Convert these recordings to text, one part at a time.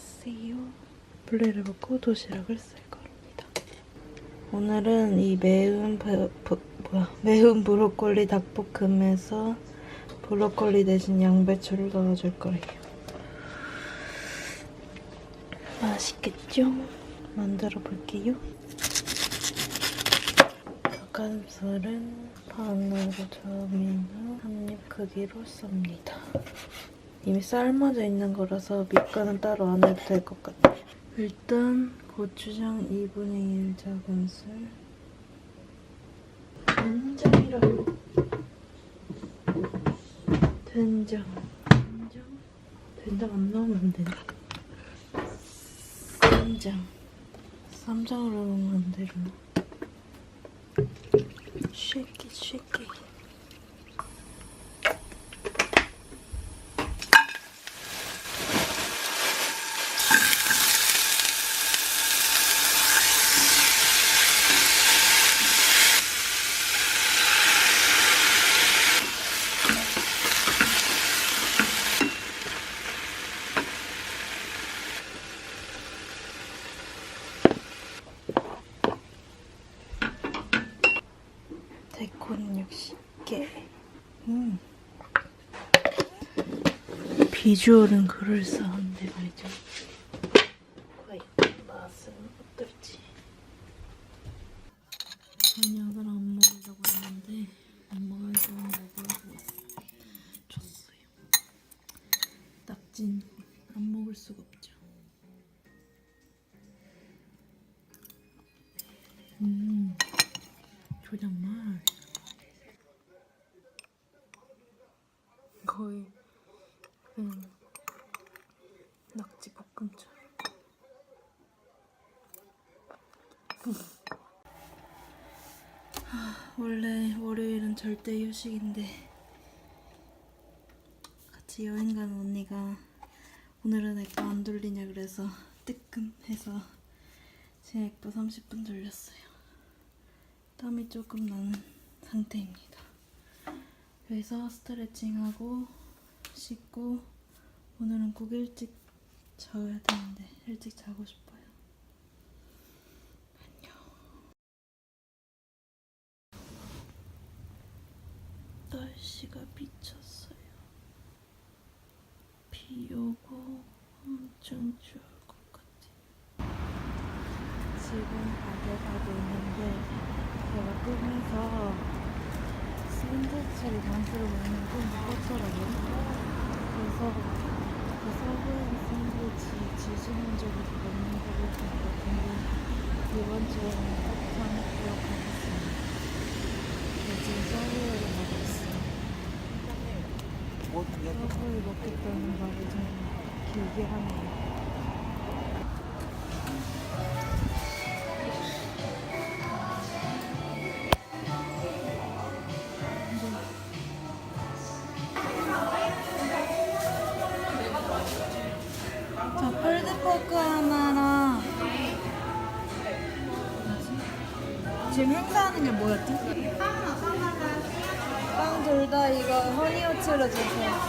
안녕하세요. 블레를 먹고 도시락을 쌀 겁니다. 오늘은 이 매운 버, 버, 뭐야 매운 브로콜리 닭볶음에서 브로콜리 대신 양배추를 넣어줄 거예요. 맛있겠죠? 만들어 볼게요. 닭가슴살은 반으로 저으면 한입 크기로 썹니다. 이미 삶아져 있는 거라서 밑간은 따로 안 해도 될 것 같아요. 일단 고추장 2분의 1 작은술 된장이라고 된장 된장 된장 안 넣으면 안 되나? 쌈장 쌈장으로 넣으면 안 되려나? 쉐키 쉐키 데코는 역시 깨. 음. 비주얼은 그럴싸한 원래 월요일은 절대 휴식인데 같이 여행 가는 언니가 오늘은 액도 안 돌리냐 그래서 뜨끔해서 제 액도 30분 돌렸어요 땀이 조금 나는 상태입니다. 그래서 스트레칭하고 씻고 오늘은 꼭 일찍 자야 되는데 일찍 자고 싶어요. 안녕. 날씨가 미쳤어요. 비 오고 엄청 추울 것 같아요. 지금 가게 가고 있는데 제가 꿈에서 샌드위치를 단수를 먹는 꿈을 꿨더라고요. 그래서 그 서브웨이 샌드위치 지수는 적이 먹는 거를 봤거든요. 이번 주에는 꼭잘 기억하겠습니다. 저 지금 서브웨이를 먹고 있어요. 서브웨이 먹겠다는 말을 좀 길게 하네요. 저 폴드포크 하나랑 지금 행사하는 게 뭐였지? 빵 둘 다 이거 허니오츠로 주세요.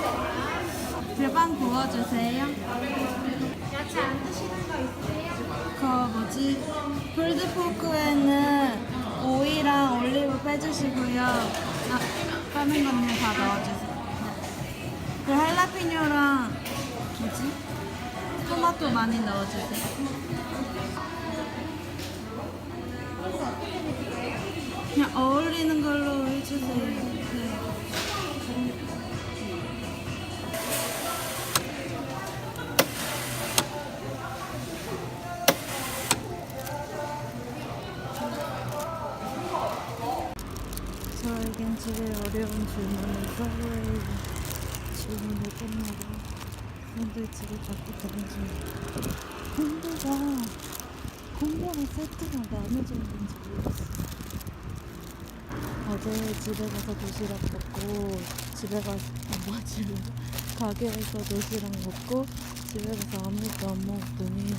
제빵 구워주세요. 야채 안 드시는 거 있으세요? 그 뭐지? 폴드포크에는 오이랑 올리브 빼주시고요. 아, 까는 거는 다 넣어주세요. 네. 그 할라피뇨랑 뭐지? 토마토 많이 넣어주세요. 그냥 어울리는 걸로 해주세요. 어려운 질문은 서브웨이 질문을 끝내고 샌드위치를 받고 가는 중입니다. 홍보가 홍보가 세트가 나눠져 있는지 모르겠어요. 어제 집에 가서 도시락 먹고 집에 가서 아 뭐야 집에 가게에서 도시락 먹고 집에 가서 아무것도 안 먹었더니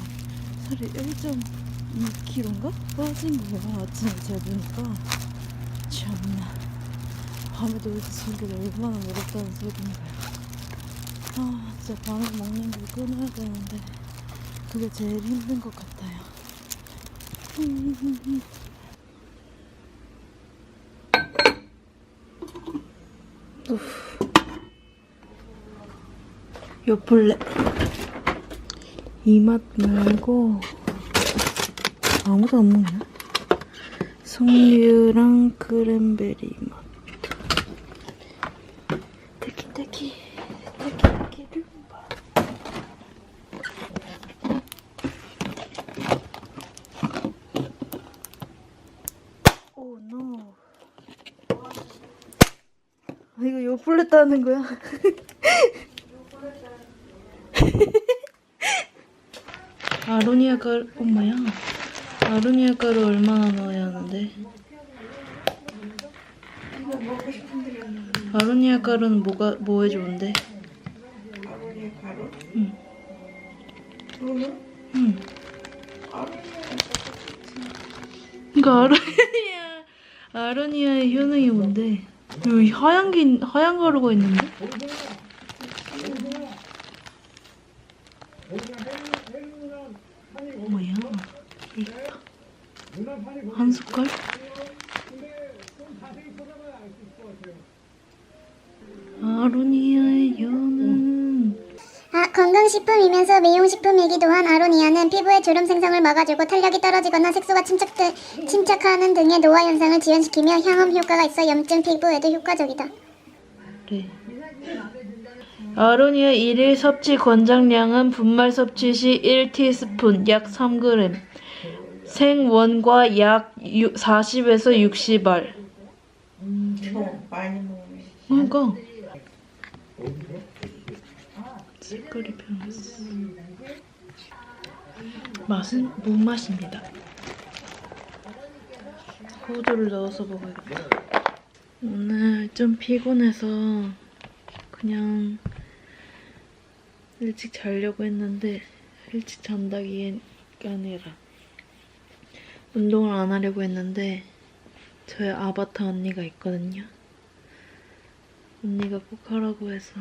살이 1.2kg인가 빠진 거야 아침에 재보니까 밤에도 이렇게 자는 게 얼마나 어렵다는 소리인가요 아 진짜 밤에 먹는 걸 끊어야 되는데 그게 제일 힘든 것 같아요. 요 플레 이맛 말고 아무도 안 먹냐? 석류랑 크랜베리 맛 테키테키 테키테키 룸바 오 노. 아 이거 따는 거야? 아로니아 가루 엄마야 아로니아 가루 얼마나 넣어야 하는데 아로니아 가루는 뭐가 뭐에 좋은데? 응. 응. 이거 아로니아 아로니아의 효능이 뭔데? 여기 하얀 게 하얀 가루가 있는데? 뭐야? 이거 한 숟갈? 아로니아의 효능 아, 건강식품이면서 미용식품이기도 한 아로니아는 피부의 주름 생성을 막아주고 탄력이 떨어지거나 색소가 침착 등, 침착하는 등의 노화 현상을 지연시키며 향음 효과가 있어 염증 피부에도 효과적이다. 네. 아로니아 일일 섭취 권장량은 분말 섭취 시 1티스푼 약 3g 생원과 약 40에서 60알 많이 먹으면 그러니까 색깔이 변했어 맛은 무맛입니다. 호두를 넣어서 먹어야겠다 오늘 좀 피곤해서 그냥 일찍 자려고 했는데 일찍 잔다기가 아니라 운동을 안 하려고 했는데 저의 아바타 언니가 있거든요. 언니가 꼭 하라고 해서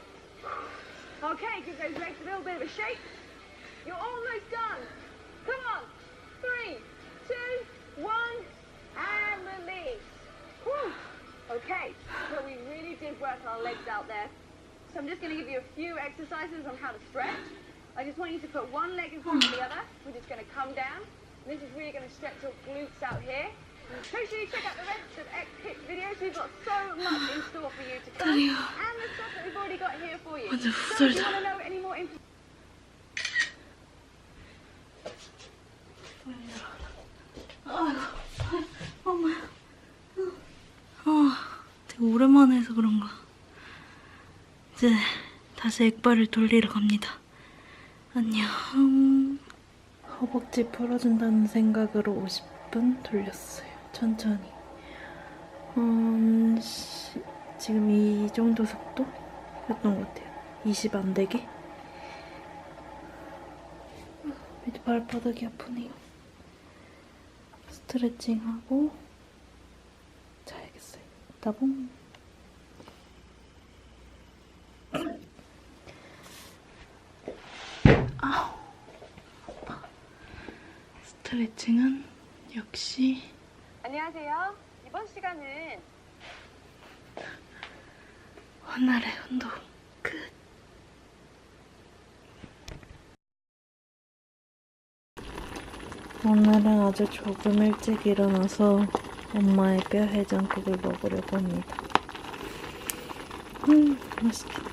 Okay, give those legs a little bit of a shake. You're almost done. Come on. Three, two, one, and release. Whew. Okay, so we really did work our legs out there. So I'm just going to give you a few exercises on how to stretch. I just want you to put one leg in front of the other. We're just going to come down. This is really going to stretch your glutes out here. And Make sure you check out the rest of X Hit videos. We've got so much in store for you to come. And the stuff that we've already got here for you. 완전 아, 되게 오랜만에 해서 그런가. 이제 다시 액발을 돌리러 갑니다. 안녕. 허벅지 풀어준다는 생각으로 50분 돌렸어요. 천천히. 음, 시- 지금 이 정도 속도였던 것 같아요. 20 안 되게. 밑에 발바닥이 아프네요. 스트레칭하고 자야겠어요. 따봉. 아우. 스트레칭은 역시 안녕하세요. 이번 시간은 하늘의 운동 끝. 오늘은 아주 조금 일찍 일어나서 엄마의 뼈 해장국을 먹으려고 합니다. 음, 맛있겠다.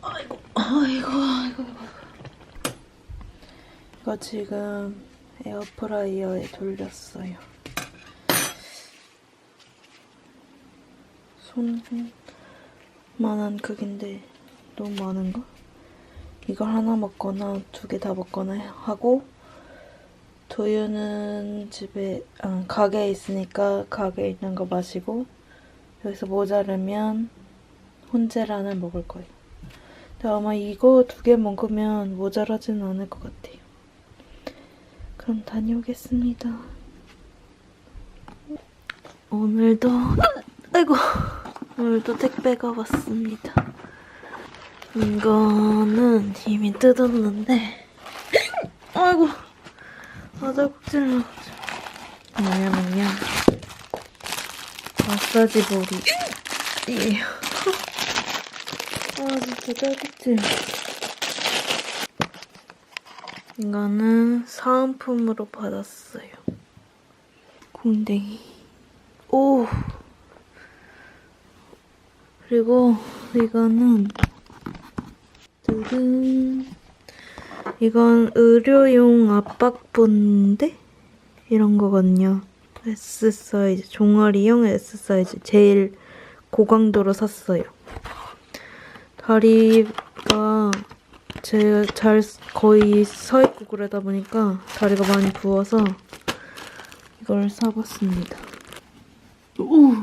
아이고, 아이고, 아이고, 아이고. 이거 지금 에어프라이어에 돌렸어요. 손만한 크기인데 너무 많은가? 이걸 하나 먹거나 두 개 다 먹거나 하고 두유는 집에 아, 가게에 있으니까 가게에 있는 거 마시고 여기서 모자르면 혼재란을 먹을 거예요. 근데 아마 이거 두 개 먹으면 모자라지는 않을 것 같아요. 그럼 다녀오겠습니다. 오늘도 아이고 오늘도 택배가 왔습니다. 이거는 이미 뜯었는데 아이고 바닥질 나가지고 뭐냐면요 마사지 볼이에요. 아 진짜 짜릿해. 이거는 사은품으로 받았어요. 공댕이. 오. 그리고 이거는 짜잔. 이건 의료용 압박본데 이런 거거든요. S 사이즈 종아리형 S 사이즈 제일 고강도로 샀어요. 다리가 제가 잘 거의 서 있고 그러다 보니까 다리가 많이 부어서 이걸 사봤습니다. 오,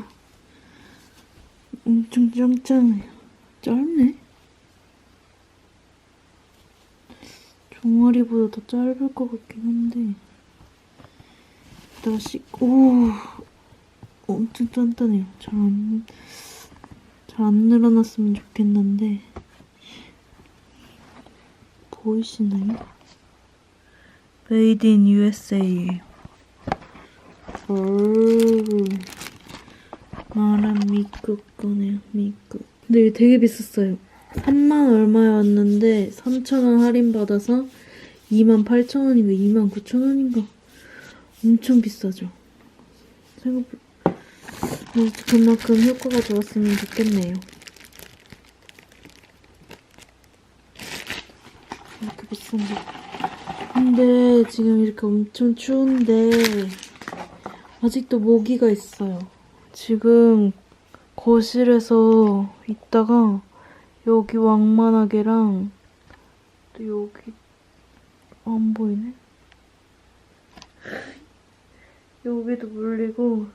엄청 짱짱해요. 짧네. 종아리보다 더 짧을 것 같긴 한데. 씻고, 오, 엄청 단단해요. 잘 안, 잘 안 늘어났으면 좋겠는데. 보이시나요? Made in USA예요. 오, 말한 미국 거네요, 미국. 근데 이게 되게 비쌌어요. 3만 얼마였는데 3,000원 할인받아서 2만 8천원인가 2만 9천원인가 엄청 비싸죠. 생각보다 뭐 그만큼 효과가 좋았으면 좋겠네요. 이렇게 비싼데. 지금 이렇게 엄청 추운데 아직도 모기가 있어요. 지금 거실에서 있다가 여기 왕만하게랑 또 여기 안 보이네. 여기도 물리고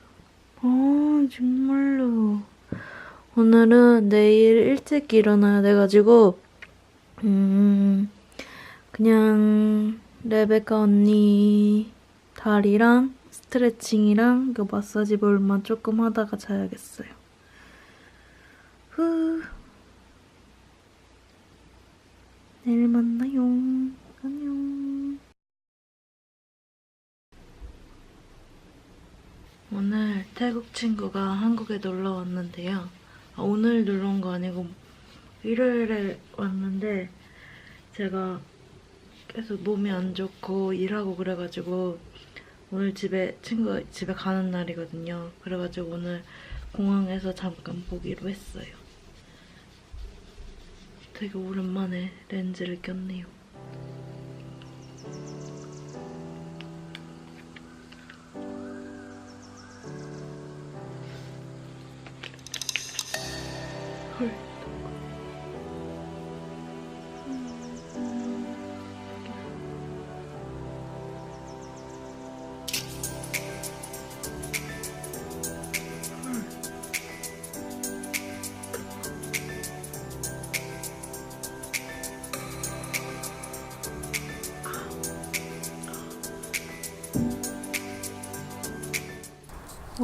아 정말로 오늘은 내일 일찍 일어나야 돼가지고 음 그냥 레베카 언니 다리랑 스트레칭이랑 그 마사지 볼만 조금 하다가 자야겠어요. 후. 내일 만나요. 안녕. 오늘 태국 친구가 한국에 놀러 왔는데요. 아, 오늘 놀러 온 거 아니고 일요일에 왔는데 제가 계속 몸이 안 좋고 일하고 그래가지고 오늘 집에 친구가 집에 가는 날이거든요. 그래가지고 오늘 공항에서 잠깐 보기로 했어요. 되게 오랜만에 렌즈를 꼈네요.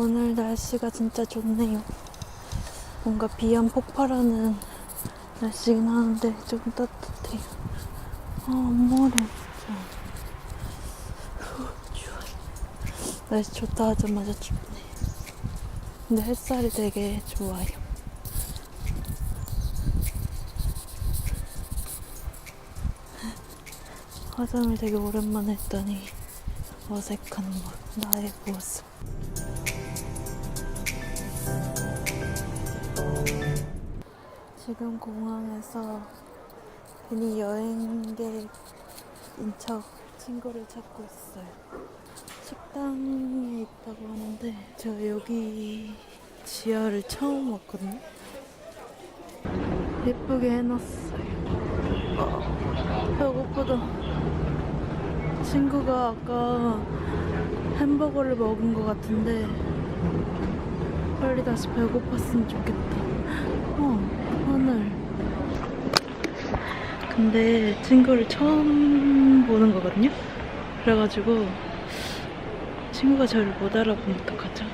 오늘 날씨가 진짜 좋네요. 뭔가 비염 폭발하는 날씨긴 하는데 좀 따뜻해요. 아. 후, 추워. 날씨 좋다 하자마자 춥네. 근데 햇살이 되게 좋아요. 화장을 되게 오랜만에 했더니 어색한 것, 나의 모습. 지금 공항에서 괜히 여행객인 척 친구를 찾고 있어요. 식당에 있다고 하는데 저 여기 지하를 처음 왔거든요. 예쁘게 해놨어요. 어, 배고프다. 친구가 아까 햄버거를 먹은 것 같은데 빨리 다시 배고팠으면 좋겠다. 어, 하늘. 근데 친구를 처음 보는 거거든요. 그래가지고 친구가 저를 못 알아보면 어떡하죠?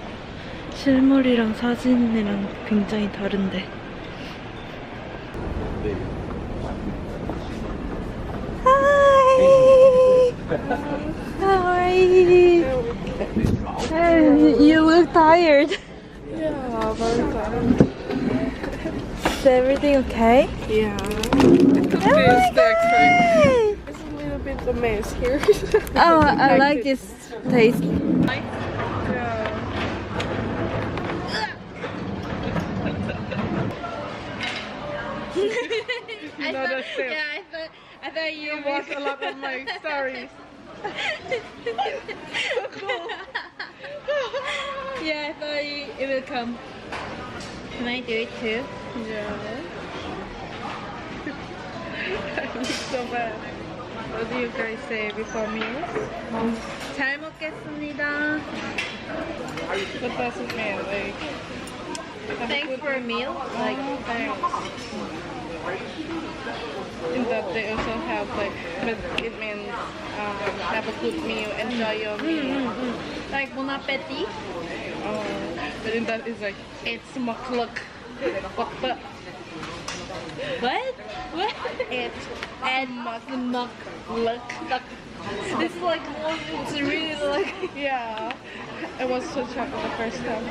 실물이랑 사진이랑 굉장히 다른데. Hi. How are you? You look tired. Yeah, very tired. Is everything okay? Yeah. Oh. It's a little bit of a mess here. Oh, I like this taste. yeah. Not a. Yeah, I thought I thought you You watch a lot of my stories. Yeah, I thought you, it would come. Can I do it too? Yeah. I look so bad. What do you guys say before meals? 잘 먹겠습니다. What does it mean? Like, have a Thanks good- for a meal. Like, Oh, thanks. In that they also have like, but it means um, have a good meal, enjoy your meal. like bon appetit. Oh, but in that is like, it's makluk. What the? What? What? It's And makluk. This is like it's really like Yeah, it was so shocked the first time.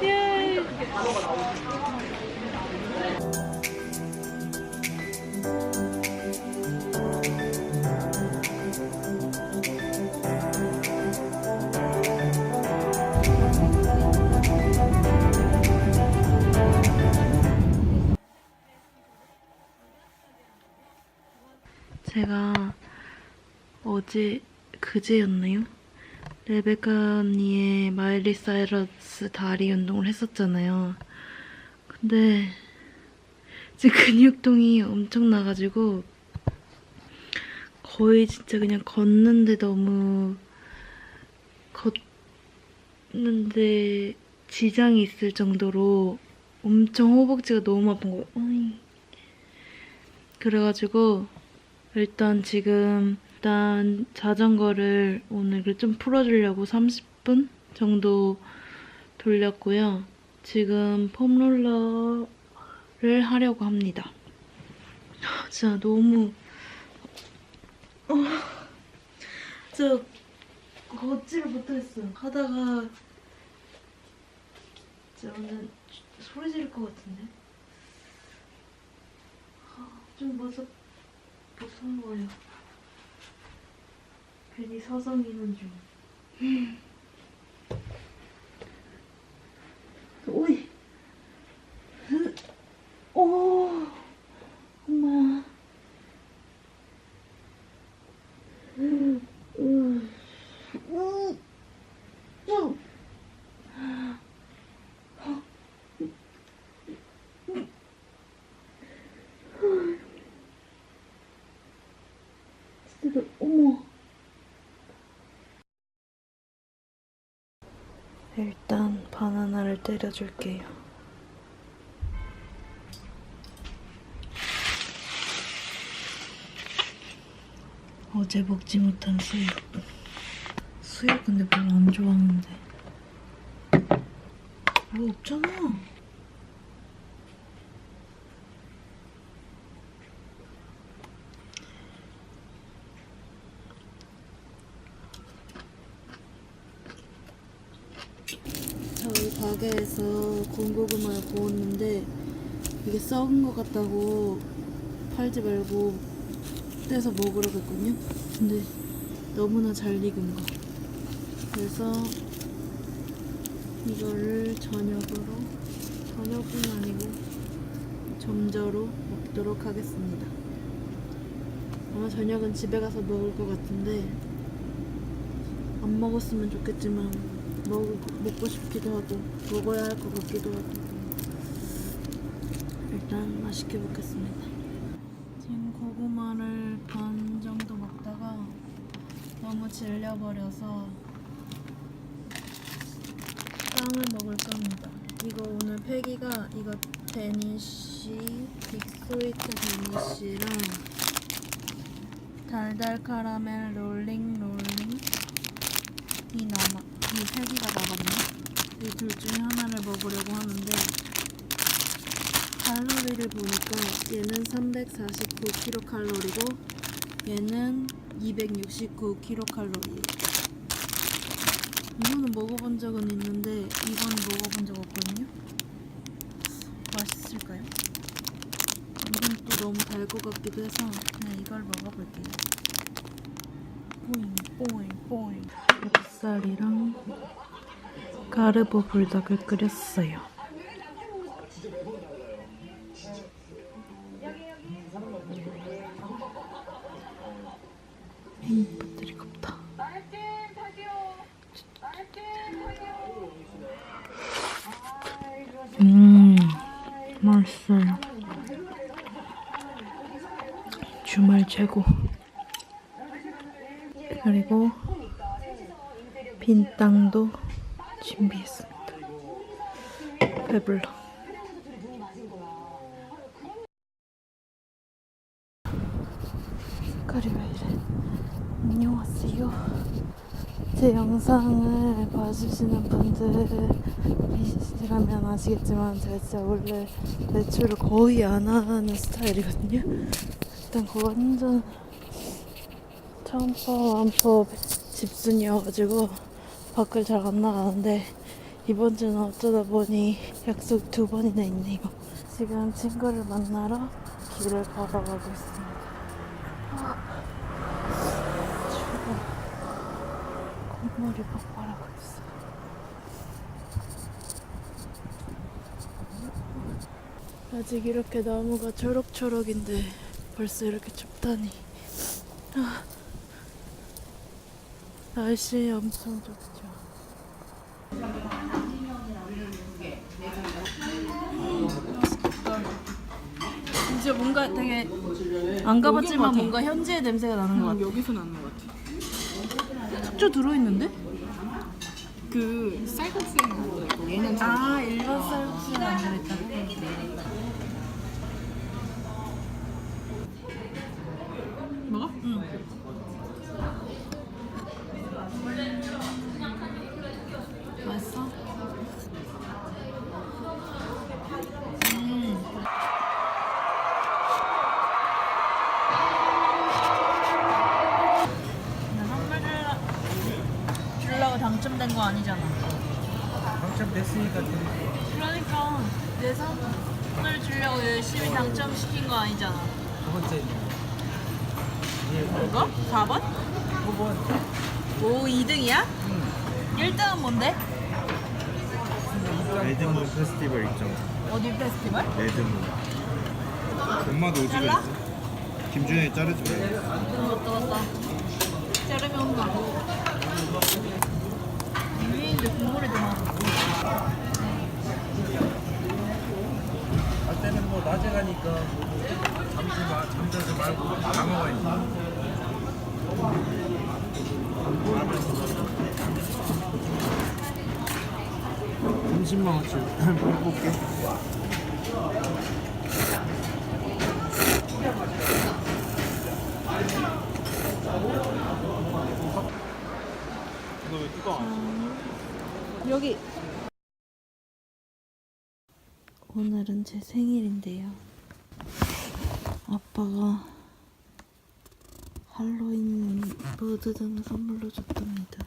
yay. 제가 어제 그제였나요? 레베카 언니의 마일리 사이러스 다리 운동을 했었잖아요. 근데 지금 근육통이 엄청 나가지고 거의 진짜 그냥 걷는데 너무 걷는데 지장이 있을 정도로 엄청 허벅지가 너무 아픈 거예요. 그래가지고 일단 지금 일단 자전거를 오늘 그좀 풀어주려고 30분 정도 돌렸고요. 지금 폼롤러를 하려고 합니다. 진짜 너무 어, 저 걷지를 못하겠어요. 하다가 진짜 완전 소리 지를 것 같은데. 아, 좀 무섭 못한 거예요. 괜히 서성이는 중. 오이. 오. 엄마. 음. 음. 음. 음. 진짜 어머. 일단 바나나를 때려줄게요. 어제 먹지 못한 수육. 수육 근데 별로 안 좋아하는데. 뭐 없잖아. 저희 가게에서 군고구마를 구웠는데 이게 썩은 것 같다고 팔지 말고 떼서 먹으라고 했거든요. 근데 너무나 잘 익은 거. 그래서 이거를 저녁으로 저녁은 아니고 점저로 먹도록 하겠습니다. 아마 저녁은 집에 가서 먹을 것 같은데 안 먹었으면 좋겠지만 먹, 먹고 싶기도 하고 먹어야 할 것 같기도 하고. 일단 맛있게 먹겠습니다. 지금 고구마를 반 정도 먹다가 너무 질려버려서 빵을 먹을 겁니다. 이거 오늘 패기가 이거 데니쉬 빅스위트 데니쉬랑 달달 카라멜 롤링 롤링 이 남아 이세 개가 남았네. 이 둘 중에 하나를 먹으려고 하는데 칼로리를 보니까 얘는 349kcal이고 얘는 269kcal이에요. 이거는 먹어본 적은 있는데 이거는 먹어본 적 없거든요. 맛있을까요? 이건 또 너무 달 것 같기도 해서 그냥 이걸 먹어볼게요. 뽀잉 뽀잉 뽀잉 뱃살이랑 가르보 불닭을 끓였어요. 음, 배터리가 없다. 음, 맛있어요. 주말 최고. 그리고 빈 땅도 준비했습니다. 배불러. 색깔이 왜 이래? 안녕하세요. 제 영상을 봐주시는 분들이시라면 아시겠지만 제가 진짜 원래 외출을 거의 안 하는 스타일이거든요. 일단 그거 완전 처음퍼 완퍼 집순이어가지고 밖을 잘 안 나가는데 이번 주는 어쩌다 보니 약속 두 번이나 있네요. 지금 친구를 만나러 길을 걸어가고 있습니다. 아, 추워. 콧물이 폭발하고 있어. 아직 이렇게 나무가 초록초록인데 벌써 이렇게 춥다니. 아. 날씨 엄청 좋죠. 이제 뭔가 되게 안 가봤지만 뭔가 현지의 냄새가 나는 것 같아. 여기서 나는 것 같아. 숙주 들어있는데? 그 쌀국수에 얘는 좀아 일반 쌀국수는 안 들어있다고? 먹어? 응. 맛있어? 음. 주려, 주려고 당첨된 거 아니잖아. 당첨됐으니까 그러니까 내 선물 주려고 열심히 당첨시킨 거 아니잖아. 두 번째 이거? 4번? 5번 오 2등이야? 응. 음. 1등은 뭔데? 레드문 페스티벌 있죠. 어디 페스티벌? 레드문. 엄마도 오지게 잘라? 김준현이 자르지 말고. 왔다 왔다 자르면 온다 유인인데 국물이 더 많아 그때는 뭐 낮에 가니까 뭐 잠시 잠자지 말고 다 먹어야지 30만 원치 뽑을게. 여기 오늘은 제 생일인데요. 아빠가 할로윈 무드등을 선물로 줬답니다.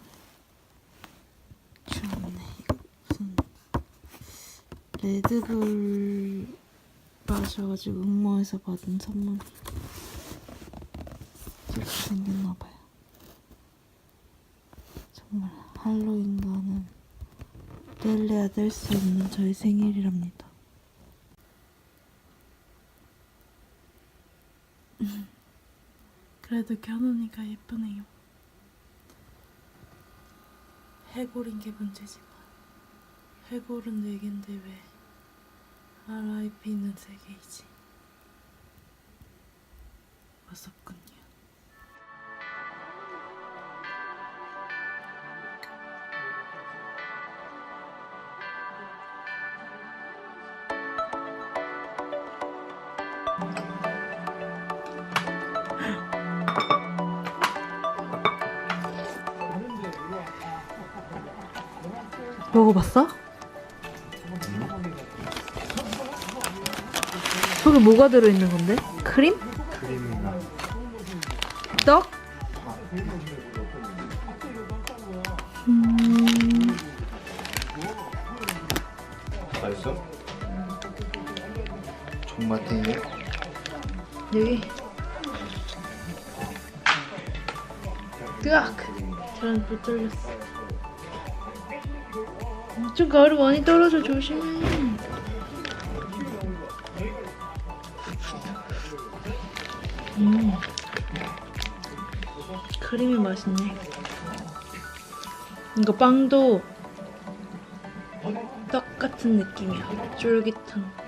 좋네 이거. 무슨 레드불 마셔가지고 응모해서 받은 선물. 이렇게 생겼나봐요. 정말 할로윈과는 뗄래야 뗄 수 없는 저의 생일이랍니다. 음, 그래도 켜놓으니까 예쁘네요. 해골인 게 문제지만 해골은 네 개인데 왜 RIP는 세 개이지? 무섭군요. 먹어봤어? 속에 뭐가 들어있는 건데? 크림? 크림 떡? 음, 맛있어? 정마탱이야? 여기 으악 저는 못 잘렸어 좀 가루 많이 떨어져 조심해. 음. 크림이 맛있네. 이거 빵도 떡 같은 느낌이야. 쫄깃한